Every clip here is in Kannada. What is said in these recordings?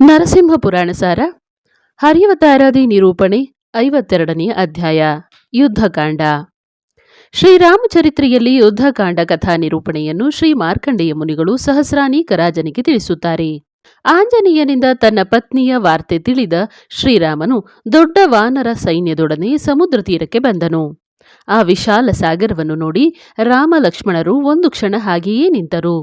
ನರಸಿಂಹ ಪುರಾಣ ಸಾರ ಹರಿವತಾರಾದಿ ನಿರೂಪಣೆ, ಐವತ್ತೆರಡನೇ ಅಧ್ಯಾಯ, ಯುದ್ಧಕಾಂಡ. ಶ್ರೀರಾಮಚರಿತ್ರೆಯಲ್ಲಿ ಯುದ್ಧಕಾಂಡ ಕಥಾ ನಿರೂಪಣೆಯನ್ನು ಶ್ರೀ ಮಾರ್ಕಂಡೇಯ ಮುನಿಗಳು ಸಹಸ್ರಾನೀಕ ರಾಜನಿಗೆ ತಿಳಿಸುತ್ತಾರೆ. ಆಂಜನೇಯನಿಂದ ತನ್ನ ಪತ್ನಿಯ ವಾರ್ತೆ ತಿಳಿದ ಶ್ರೀರಾಮನು ದೊಡ್ಡ ವಾನರ ಸೈನ್ಯದೊಡನೆ ಸಮುದ್ರ ತೀರಕ್ಕೆ ಬಂದನು. ಆ ವಿಶಾಲ ಸಾಗರವನ್ನು ನೋಡಿ ರಾಮ ಲಕ್ಷ್ಮಣರು ಒಂದು ಕ್ಷಣ ಹಾಗೆಯೇ ನಿಂತರು.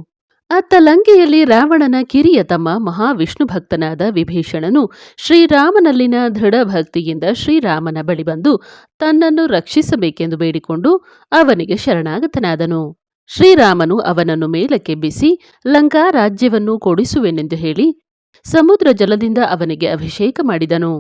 ಅತ್ತ ಲಂಕೆಯಲ್ಲಿ ರಾವಣನ ಕಿರಿಯ ತಮ್ಮ ಮಹಾವಿಷ್ಣು ಭಕ್ತನಾದ ವಿಭೀಷಣನು ಶ್ರೀರಾಮನಲ್ಲಿನ ದೃಢ ಭಕ್ತಿಯಿಂದ ಶ್ರೀರಾಮನ ಬಳಿ ಬಂದು ತನ್ನನ್ನು ರಕ್ಷಿಸಬೇಕೆಂದು ಬೇಡಿಕೊಂಡು ಅವನಿಗೆ ಶರಣಾಗತನಾದನು. ಶ್ರೀರಾಮನು ಅವನನ್ನು ಮೇಲಕ್ಕೆಬ್ಬಿಸಿ, ಲಂಕಾ ರಾಜ್ಯವನ್ನು ಕೊಡಿಸುವೆನೆಂದು ಹೇಳಿ ಸಮುದ್ರ ಜಲದಿಂದ ಅವನಿಗೆ ಅಭಿಷೇಕ ಮಾಡಿದನು.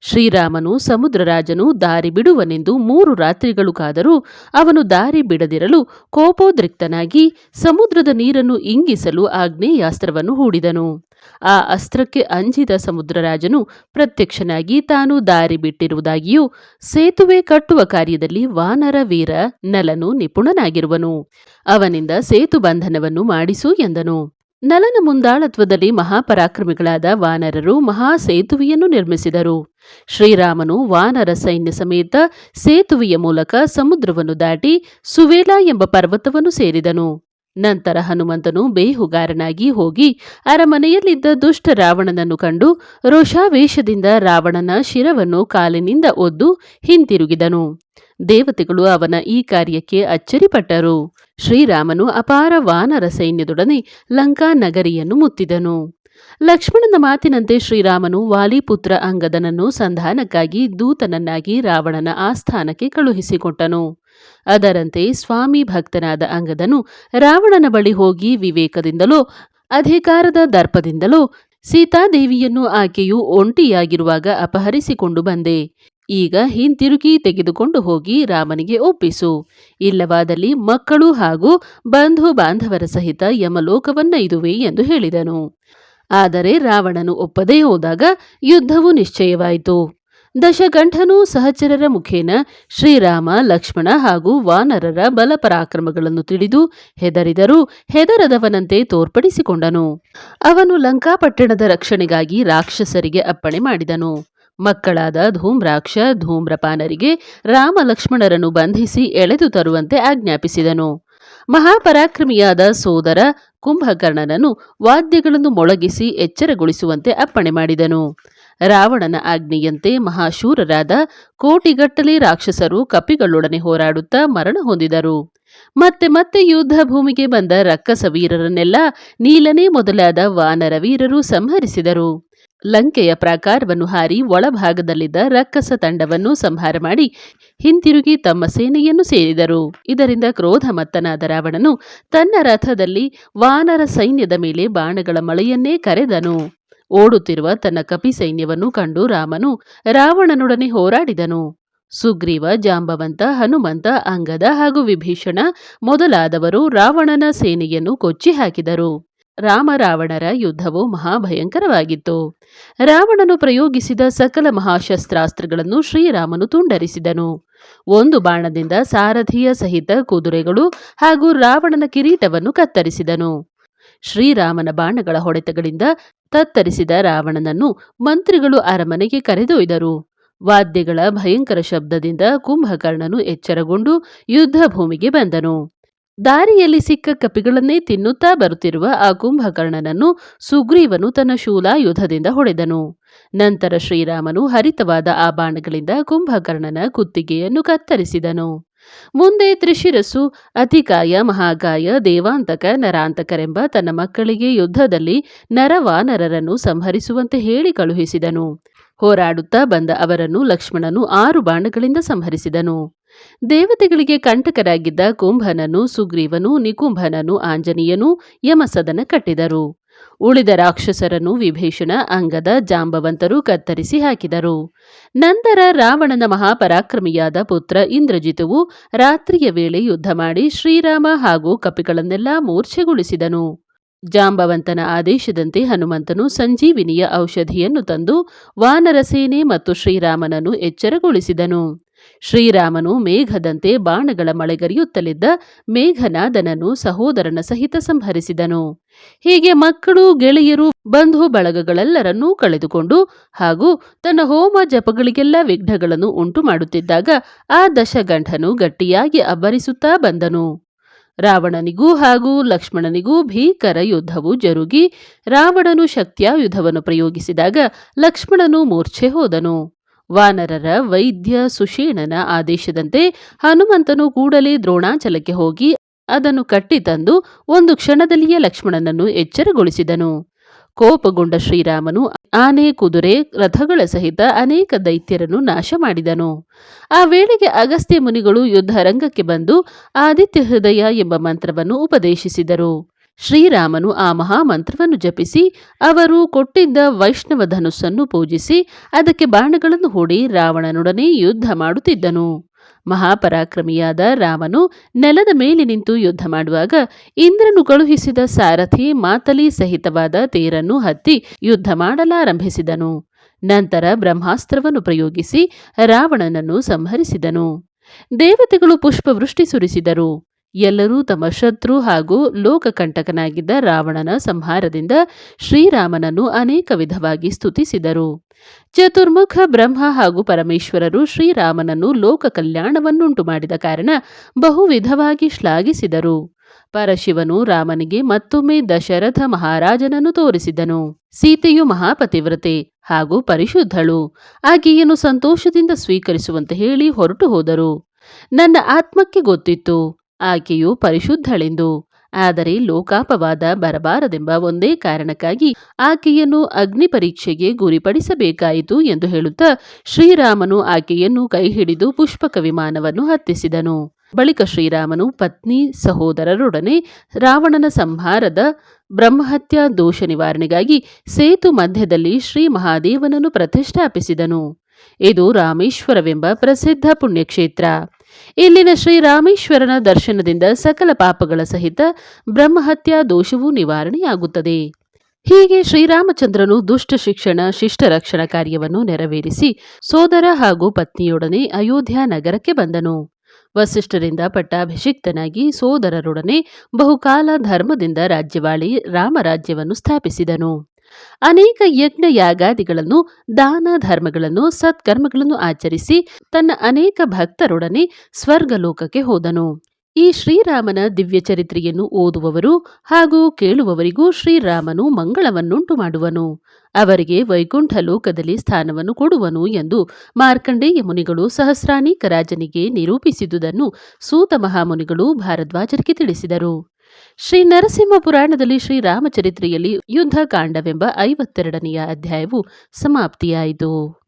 ಶ್ರೀರಾಮನು ಸಮುದ್ರರಾಜನು ದಾರಿ ಬಿಡುವನೆಂದು ಮೂರು ರಾತ್ರಿಗಳು ಕಾದರೂ ಅವನು ದಾರಿ ಬಿಡದಿರಲು ಕೋಪೋದ್ರಿಕ್ತನಾಗಿ ಸಮುದ್ರದ ನೀರನ್ನು ಇಂಗಿಸಲು ಆಗ್ನೇಯಾಸ್ತ್ರವನ್ನು ಹೂಡಿದನು. ಆ ಅಸ್ತ್ರಕ್ಕೆ ಅಂಜಿದ ಸಮುದ್ರರಾಜನು ಪ್ರತ್ಯಕ್ಷನಾಗಿ ತಾನು ದಾರಿ ಬಿಟ್ಟಿರುವುದಾಗಿಯೂ ಸೇತುವೆ ಕಟ್ಟುವ ಕಾರ್ಯದಲ್ಲಿ ವಾನರ, ವೀರ, ನಲನು ನಿಪುಣನಾಗಿರುವನು. ಅವನಿಂದ ಸೇತು ಬಂಧನವನ್ನು ಮಾಡಿಸು ಎಂದನು. ನಲನ ಮುಂದಾಳತ್ವದಲ್ಲಿ ಮಹಾಪರಾಕ್ರಮಿಗಳಾದ ವಾನರರು ಮಹಾ ಸೇತುವೆಯನ್ನು ನಿರ್ಮಿಸಿದರು. ಶ್ರೀರಾಮನು ವಾನರ ಸೈನ್ಯ ಸಮೇತ ಸೇತುವೆಯ ಮೂಲಕ ಸಮುದ್ರವನ್ನು ದಾಟಿ ಸುವೇಲಾ ಎಂಬ ಪರ್ವತವನ್ನು ಸೇರಿದನು. ನಂತರ ಹನುಮಂತನು ಬೇಹುಗಾರನಾಗಿ ಹೋಗಿ ಅರಮನೆಯಲ್ಲಿದ್ದ ದುಷ್ಟ ರಾವಣನನ್ನು ಕಂಡು ರೋಷಾವೇಶದಿಂದ ರಾವಣನ ಶಿರವನ್ನು ಕಾಲಿನಿಂದ ಒದ್ದು ಹಿಂತಿರುಗಿದನು. ದೇವತೆಗಳು ಅವನ ಈ ಕಾರ್ಯಕ್ಕೆ ಅಚ್ಚರಿಪಟ್ಟರು. ಶ್ರೀರಾಮನು ಅಪಾರ ವಾನರ ಸೈನ್ಯದೊಡನೆ ಲಂಕಾ ನಗರಿಯನ್ನು ಮುತ್ತಿದನು. ಲಕ್ಷ್ಮಣನ ಮಾತಿನಂತೆ ಶ್ರೀರಾಮನು ವಾಲಿಪುತ್ರ ಅಂಗದನನ್ನು ಸಂಧಾನಕ್ಕಾಗಿ ದೂತನನ್ನಾಗಿ ರಾವಣನ ಆಸ್ಥಾನಕ್ಕೆ ಕಳುಹಿಸಿಕೊಟ್ಟನು. ಅದರಂತೆ ಸ್ವಾಮಿ ಭಕ್ತನಾದ ಅಂಗದನು ರಾವಣನ ಬಳಿ ಹೋಗಿ ವಿವೇಕದಿಂದಲೋ, ಅಧಿಕಾರದ ದರ್ಪದಿಂದಲೋ ಸೀತಾದೇವಿಯನ್ನು ಆಕೆಯು ಒಂಟಿಯಾಗಿರುವಾಗ ಅಪಹರಿಸಿಕೊಂಡು ಬಂದೆ. ಈಗ ಹಿಂತಿರುಗಿ ತೆಗೆದುಕೊಂಡು ಹೋಗಿ ರಾಮನಿಗೆ ಒಪ್ಪಿಸು. ಇಲ್ಲವಾದಲ್ಲಿ ಮಕ್ಕಳು ಹಾಗೂ ಬಂಧು ಬಾಂಧವರ ಸಹಿತ ಯಮಲೋಕವನ್ನ ಇದುವೆ ಎಂದು ಹೇಳಿದನು. ಆದರೆ ರಾವಣನು ಒಪ್ಪದೇ ಹೋದಾಗ ಯುದ್ಧವು ನಿಶ್ಚಯವಾಯಿತು. ದಶಗಂಠನು ಸಹಚರರ ಮುಖೇನ ಶ್ರೀರಾಮ, ಲಕ್ಷ್ಮಣ ಹಾಗೂ ವಾನರರ ಬಲಪರಾಕ್ರಮಗಳನ್ನು ತಿಳಿದು ಹೆದರಿದರೂ ಹೆದರದವನಂತೆ ತೋರ್ಪಡಿಸಿಕೊಂಡನು. ಅವನು ಲಂಕಾಪಟ್ಟಣದ ರಕ್ಷಣೆಗಾಗಿ ರಾಕ್ಷಸರಿಗೆ ಅಪ್ಪಣೆ ಮಾಡಿದನು. ಮಕ್ಕಳಾದ ಧೂಮ್ರಾಕ್ಷ, ಧೂಮ್ರಪಾನರಿಗೆ ರಾಮ, ಲಕ್ಷ್ಮಣರನ್ನು ಬಂಧಿಸಿ ಎಳೆದು ತರುವಂತೆ ಆಜ್ಞಾಪಿಸಿದನು. ಮಹಾಪರಾಕ್ರಮಿಯಾದ ಸೋದರ ಕುಂಭಕರ್ಣನನ್ನು ವಾದ್ಯಗಳನ್ನು ಮೊಳಗಿಸಿ ಎಚ್ಚರಗೊಳಿಸುವಂತೆ ಅಪ್ಪಣೆ ಮಾಡಿದನು. ರಾವಣನ ಆಜ್ಞೆಯಂತೆ ಮಹಾಶೂರರಾದ ಕೋಟಿಗಟ್ಟಲೆ ರಾಕ್ಷಸರು ಕಪಿಗಳೊಡನೆ ಹೋರಾಡುತ್ತಾ ಮರಣ ಹೊಂದಿದರು. ಮತ್ತೆ ಮತ್ತೆ ಯುದ್ಧ ಭೂಮಿಗೆ ಬಂದ ರಕ್ಕಸ ವೀರರನ್ನೆಲ್ಲ ನೀಲನೇ ಮೊದಲಾದ ವಾನರ ವೀರರು ಸಂಹರಿಸಿದರು. ಲಂಕೆಯ ಪ್ರಾಕಾರವನ್ನು ಹಾರಿ ಒಳಭಾಗದಲ್ಲಿದ್ದ ರಕ್ಕಸ ತಂಡವನ್ನು ಸಂಹಾರ ಮಾಡಿ ಹಿಂತಿರುಗಿ ತಮ್ಮ ಸೇನೆಯನ್ನು ಸೇರಿದರು. ಇದರಿಂದ ಕ್ರೋಧಮತ್ತನಾದ ರಾವಣನು ತನ್ನ ರಥದಲ್ಲಿ ವಾನರ ಸೈನ್ಯದ ಮೇಲೆ ಬಾಣಗಳ ಮಳೆಯನ್ನೇ ಕರೆದನು. ಓಡುತ್ತಿರುವ ತನ್ನ ಕಪಿ ಸೈನ್ಯವನ್ನು ಕಂಡು ರಾಮನು ರಾವಣನೊಡನೆ ಹೋರಾಡಿದನು. ಸುಗ್ರೀವ, ಜಾಂಬವಂತ, ಹನುಮಂತ, ಅಂಗದ ಹಾಗೂ ವಿಭೀಷಣ ಮೊದಲಾದವರು ರಾವಣನ ಸೇನೆಯನ್ನು ಕೊಚ್ಚಿ ಹಾಕಿದರು ರಾಮ ರಾವಣರ ಯುದ್ಧವು ಮಹಾಭಯಂಕರವಾಗಿತ್ತು. ರಾವಣನು ಪ್ರಯೋಗಿಸಿದ ಸಕಲ ಮಹಾಶಸ್ತ್ರಾಸ್ತ್ರಗಳನ್ನು ಶ್ರೀರಾಮನು ತುಂಡರಿಸಿದನು. ಒಂದು ಬಾಣದಿಂದ ಸಾರಥಿಯ ಸಹಿತ ಕುದುರೆಗಳು ಹಾಗೂ ರಾವಣನ ಕಿರೀಟವನ್ನು ಕತ್ತರಿಸಿದನು. ಶ್ರೀರಾಮನ ಬಾಣಗಳ ಹೊಡೆತಗಳಿಂದ ತತ್ತರಿಸಿದ ರಾವಣನನ್ನು ಮಂತ್ರಿಗಳು ಅರಮನೆಗೆ ಕರೆದೊಯ್ದರು. ವಾದ್ಯಗಳ ಭಯಂಕರ ಶಬ್ದದಿಂದ ಕುಂಭಕರ್ಣನು ಎಚ್ಚರಗೊಂಡು ಯುದ್ಧ ಭೂಮಿಗೆ ಬಂದನು. ದಾರಿಯಲ್ಲಿ ಸಿಕ್ಕ ಕಪಿಗಳನ್ನೇ ತಿನ್ನುತ್ತಾ ಬರುತ್ತಿರುವ ಆ ಕುಂಭಕರ್ಣನನ್ನು ಸುಗ್ರೀವನು ತನ್ನ ಶೂಲಾಯುಧದಿಂದ ಹೊಡೆದನು. ನಂತರ ಶ್ರೀರಾಮನು ಹರಿತವಾದ ಆ ಬಾಣಗಳಿಂದ ಕುಂಭಕರ್ಣನ ಕುತ್ತಿಗೆಯನ್ನು ಕತ್ತರಿಸಿದನು. ಮುಂದೆ ತ್ರಿಶಿರಸು ಅತಿಕಾಯ ಮಹಾಗಾಯ, ದೇವಾಂತಕ, ನರಾಂತಕರೆಂಬ ತನ್ನ ಮಕ್ಕಳಿಗೆ ಯುದ್ಧದಲ್ಲಿ ನರವಾನರರನ್ನು ಸಂಹರಿಸುವಂತೆ ಹೇಳಿ ಕಳುಹಿಸಿದನು. ಹೋರಾಡುತ್ತಾ ಬಂದ ಅವರನ್ನು ಲಕ್ಷ್ಮಣನು ಆರು ಬಾಣಗಳಿಂದ ಸಂಹರಿಸಿದನು. ದೇವತೆಗಳಿಗೆ ಕಂಟಕರಾಗಿದ್ದ ಕುಂಭನನು, ಸುಗ್ರೀವನು, ನಿಕುಂಭನನು, ಆಂಜನೇಯನು ಯಮಸದನ ಕಟ್ಟಿದರು. ಉಳಿದ ರಾಕ್ಷಸರನ್ನು ವಿಭೀಷಣ ಅಂಗದ ಜಾಂಬವಂತರು ಕತ್ತರಿಸಿ ಹಾಕಿದರು. ನಂತರ ರಾವಣನ ಮಹಾಪರಾಕ್ರಮಿಯಾದ ಪುತ್ರ ಇಂದ್ರಜಿತುವು ರಾತ್ರಿಯ ವೇಳೆ ಯುದ್ಧ ಮಾಡಿ ಶ್ರೀರಾಮ ಹಾಗೂ ಕಪಿಗಳನ್ನೆಲ್ಲ ಮೂರ್ಛೆಗೊಳಿಸಿದನು. ಜಾಂಬವಂತನ ಆದೇಶದಂತೆ ಹನುಮಂತನು ಸಂಜೀವಿನಿಯ ಔಷಧಿಯನ್ನು ತಂದು ವಾನರಸೇನೆ ಮತ್ತು ಶ್ರೀರಾಮನನ್ನು ಎಚ್ಚರಗೊಳಿಸಿದನು. ಶ್ರೀರಾಮನು ಮೇಘದಂತೆ ಬಾಣಗಳ ಮಳೆಗರಿಯುತ್ತಲಿದ್ದ ಮೇಘನಾದನನ್ನು ಸಹೋದರನ ಸಹಿತ ಸಂಹರಿಸಿದನು. ಹೀಗೆ ಮಕ್ಕಳು, ಗೆಳೆಯರು, ಬಂಧು ಬಳಗಗಳೆಲ್ಲರನ್ನೂ ಕಳೆದುಕೊಂಡು ಹಾಗೂ ತನ್ನ ಹೋಮ ಜಪಗಳಿಗೆಲ್ಲ ವಿಘ್ನಗಳನ್ನು ಉಂಟು ಮಾಡುತ್ತಿದ್ದಾಗ ಆ ದಶಗಂಠನು ಗಟ್ಟಿಯಾಗಿ ಅಬ್ಬರಿಸುತ್ತಾ ಬಂದನು. ರಾವಣನಿಗೂ ಹಾಗೂ ಲಕ್ಷ್ಮಣನಿಗೂ ಭೀಕರ ಯುದ್ಧವು ಜರುಗಿ ರಾವಣನು ಶಕ್ತಿಯಾಯುಧವನ್ನು ಪ್ರಯೋಗಿಸಿದಾಗ ಲಕ್ಷ್ಮಣನು ಮೂರ್ಛೆ ಹೋದನು. ವಾನರರ ವೈದ್ಯ ಸುಷೇಣನ ಆದೇಶದಂತೆ ಹನುಮಂತನು ಕೂಡಲೇ ದ್ರೋಣಾಚಲಕ್ಕೆ ಹೋಗಿ ಅದನ್ನು ಕಟ್ಟಿ ತಂದು ಒಂದು ಕ್ಷಣದಲ್ಲಿಯೇ ಲಕ್ಷ್ಮಣನನ್ನು ಎಚ್ಚರಗೊಳಿಸಿದನು. ಕೋಪಗೊಂಡ ಶ್ರೀರಾಮನು ಆನೆ, ಕುದುರೆ, ರಥಗಳ ಸಹಿತ ಅನೇಕ ದೈತ್ಯರನ್ನು ನಾಶ ಮಾಡಿದನು ಆ ವೇಳೆಗೆ ಅಗಸ್ತ್ಯ ಮುನಿಗಳು ಯುದ್ಧರಂಗಕ್ಕೆ ಬಂದು ಆದಿತ್ಯ ಹೃದಯ ಎಂಬ ಮಂತ್ರವನ್ನು ಉಪದೇಶಿಸಿದರು. ಶ್ರೀರಾಮನು ಆ ಮಹಾಮಂತ್ರವನ್ನು ಜಪಿಸಿ, ಅವರು ಕೊಟ್ಟಿದ್ದ ವೈಷ್ಣವ ಧನುಸ್ಸನ್ನು ಪೂಜಿಸಿ, ಅದಕ್ಕೆ ಬಾಣಗಳನ್ನು ಹೂಡಿ ರಾವಣನೊಡನೆ ಯುದ್ಧ ಮಾಡುತ್ತಿದ್ದನು. ಮಹಾಪರಾಕ್ರಮಿಯಾದ ರಾಮನು ನೆಲದ ಮೇಲೆ ನಿಂತು ಯುದ್ಧ ಮಾಡುವಾಗ ಇಂದ್ರನು ಕಳುಹಿಸಿದ ಸಾರಥಿ ಮಾತಲಿ ಸಹಿತವಾದ ತೇರನ್ನು ಹತ್ತಿ ಯುದ್ಧ ಮಾಡಲಾರಂಭಿಸಿದನು. ನಂತರ ಬ್ರಹ್ಮಾಸ್ತ್ರವನ್ನು ಪ್ರಯೋಗಿಸಿ ರಾವಣನನ್ನು ಸಂಹರಿಸಿದನು. ದೇವತೆಗಳು ಪುಷ್ಪವೃಷ್ಟಿ ಸುರಿಸಿದರು. ಎಲ್ಲರೂ ತಮ್ಮ ಶತ್ರು ಹಾಗೂ ಲೋಕಕಂಟಕನಾಗಿದ್ದ ರಾವಣನ ಸಂಹಾರದಿಂದ ಶ್ರೀರಾಮನನ್ನು ಅನೇಕ ವಿಧವಾಗಿ ಸ್ತುತಿಸಿದರು. ಚತುರ್ಮುಖ ಬ್ರಹ್ಮ ಹಾಗೂ ಪರಮೇಶ್ವರರು ಶ್ರೀರಾಮನನ್ನು ಲೋಕ ಕಲ್ಯಾಣವನ್ನುಂಟು ಮಾಡಿದ ಕಾರಣ ಬಹು ವಿಧವಾಗಿ ಶ್ಲಾಘಿಸಿದರು. ಪರಶಿವನು ರಾಮನಿಗೆ ಮತ್ತೊಮ್ಮೆ ದಶರಥ ಮಹಾರಾಜನನ್ನು ತೋರಿಸಿದನು. ಸೀತೆಯು ಮಹಾಪತಿವ್ರತೆ ಹಾಗೂ ಪರಿಶುದ್ಧಳು. ಆಕೆಯನ್ನು ಸಂತೋಷದಿಂದ ಸ್ವೀಕರಿಸುವಂತೆ ಹೇಳಿ ಹೊರಟು ಹೋದರು ನನ್ನ ಆತ್ಮಕ್ಕೆ ಗೊತ್ತಿತ್ತು. ಆಕೆಯು ಪರಿಶುದ್ಧಳೆಂದು. ಆದರೆ ಲೋಕಾಪವಾದ ಬರಬಾರದೆಂಬ ಒಂದೇ ಕಾರಣಕ್ಕಾಗಿ ಆಕೆಯನ್ನು ಅಗ್ನಿ ಪರೀಕ್ಷೆಗೆ ಗುರಿಪಡಿಸಬೇಕಾಯಿತು ಎಂದು ಹೇಳುತ್ತಾ ಶ್ರೀರಾಮನು ಆಕೆಯನ್ನು ಕೈಹಿಡಿದು ಪುಷ್ಪಕ ವಿಮಾನವನ್ನು ಹತ್ತಿಸಿದನು. ಬಳಿಕ ಶ್ರೀರಾಮನು ಪತ್ನಿ ಸಹೋದರರೊಡನೆ ರಾವಣನ ಸಂಹಾರದ ಬ್ರಹ್ಮಹತ್ಯಾ ದೋಷ ನಿವಾರಣೆಗಾಗಿ ಸೇತು ಮಧ್ಯದಲ್ಲಿ ಶ್ರೀ ಮಹಾದೇವನನ್ನು ಪ್ರತಿಷ್ಠಾಪಿಸಿದನು. ಇದು ರಾಮೇಶ್ವರವೆಂಬ ಪ್ರಸಿದ್ಧ ಪುಣ್ಯಕ್ಷೇತ್ರ. ಇಲ್ಲಿನ ಶ್ರೀರಾಮೇಶ್ವರನ ದರ್ಶನದಿಂದ ಸಕಲ ಪಾಪಗಳ ಸಹಿತ ಬ್ರಹ್ಮಹತ್ಯಾ ದೋಷವೂ ನಿವಾರಣೆಯಾಗುತ್ತದೆ. ಹೀಗೆ ಶ್ರೀರಾಮಚಂದ್ರನು ದುಷ್ಟ ಶಿಕ್ಷಣ ಶಿಷ್ಟ ರಕ್ಷಣಾ ಕಾರ್ಯವನ್ನು ನೆರವೇರಿಸಿ ಸೋದರ ಹಾಗೂ ಪತ್ನಿಯೊಡನೆ ಅಯೋಧ್ಯ ನಗರಕ್ಕೆ ಬಂದನು. ವಸಿಷ್ಠರಿಂದ ಪಟ್ಟಾಭಿಷಿಕ್ತನಾಗಿ ಸೋದರರೊಡನೆ ಬಹುಕಾಲ ಧರ್ಮದಿಂದ ರಾಜ್ಯವಾಳಿ ರಾಮರಾಜ್ಯವನ್ನು ಸ್ಥಾಪಿಸಿದನು. ಅನೇಕ ಯಜ್ಞ ಯಾಗಾದಿಗಳನ್ನು, ದಾನ ಧರ್ಮಗಳನ್ನು, ಸತ್ಕರ್ಮಗಳನ್ನು ಆಚರಿಸಿ ತನ್ನ ಅನೇಕ ಭಕ್ತರೊಡನೆ ಸ್ವರ್ಗಲೋಕಕ್ಕೆ ಹೋದನು. ಈ ಶ್ರೀರಾಮನ ದಿವ್ಯ ಚರಿತ್ರೆಯನ್ನು ಓದುವವರು ಹಾಗೂ ಕೇಳುವವರಿಗೂ ಶ್ರೀರಾಮನು ಮಂಗಳವನ್ನುಂಟು ಮಾಡುವನು. ಅವರಿಗೆ ವೈಕುಂಠ ಲೋಕದಲ್ಲಿ ಸ್ಥಾನವನ್ನು ಕೊಡುವನು ಎಂದು ಮಾರ್ಕಂಡೇಯ ಮುನಿಗಳು ಸಹಸ್ರಾನೀಕ ರಾಜನಿಗೆ ನಿರೂಪಿಸಿದುದನ್ನು ಸೂತ ಮಹಾಮುನಿಗಳು ಭಾರದ್ವಾಜರಿಗೆ ತಿಳಿಸಿದರು. ಶ್ರೀ ನರಸಿಂಹ ಪುರಾಣದಲ್ಲಿ ಶ್ರೀರಾಮಚರಿತ್ರೆಯಲ್ಲಿ ಯುದ್ಧಕಾಂಡವೆಂಬ ಐವತ್ತೆರಡನೆಯ ಅಧ್ಯಾಯವು ಸಮಾಪ್ತಿಯಾಯಿತು.